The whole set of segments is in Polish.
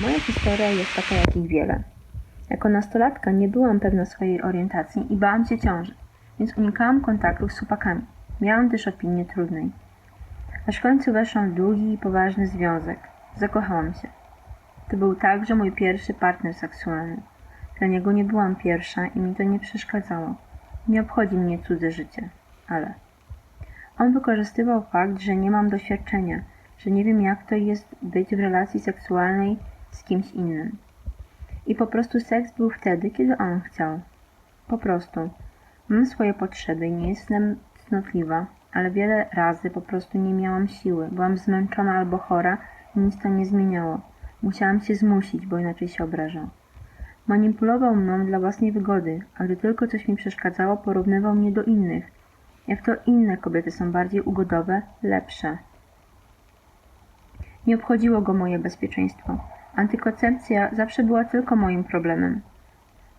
Moja historia jest taka jak ich wiele. Jako nastolatka nie byłam pewna swojej orientacji i bałam się ciąży, więc unikałam kontaktów z chłopakami. Miałam też opinię trudnej. Aż w końcu weszłam w długi i poważny związek. Zakochałam się. To był także mój pierwszy partner seksualny. Dla niego nie byłam pierwsza i mi to nie przeszkadzało. Nie obchodzi mnie cudze życie, ale... On wykorzystywał fakt, że nie mam doświadczenia, że nie wiem jak to jest być w relacji seksualnej z kimś innym. I po prostu seks był wtedy, kiedy on chciał. Po prostu. Mam swoje potrzeby i nie jestem cnotliwa, ale wiele razy po prostu nie miałam siły. Byłam zmęczona albo chora i nic to nie zmieniało. Musiałam się zmusić, bo inaczej się obrażał. Manipulował mną dla własnej wygody, a gdy tylko coś mi przeszkadzało, porównywał mnie do innych. Jak to inne kobiety są bardziej ugodowe, lepsze. Nie obchodziło go moje bezpieczeństwo. Antykoncepcja zawsze była tylko moim problemem.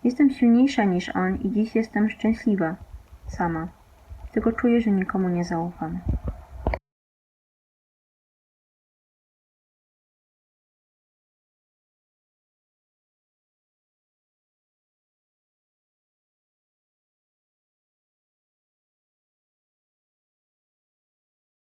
Jestem silniejsza niż on i dziś jestem szczęśliwa. Sama. Tylko czuję, że nikomu nie zaufam.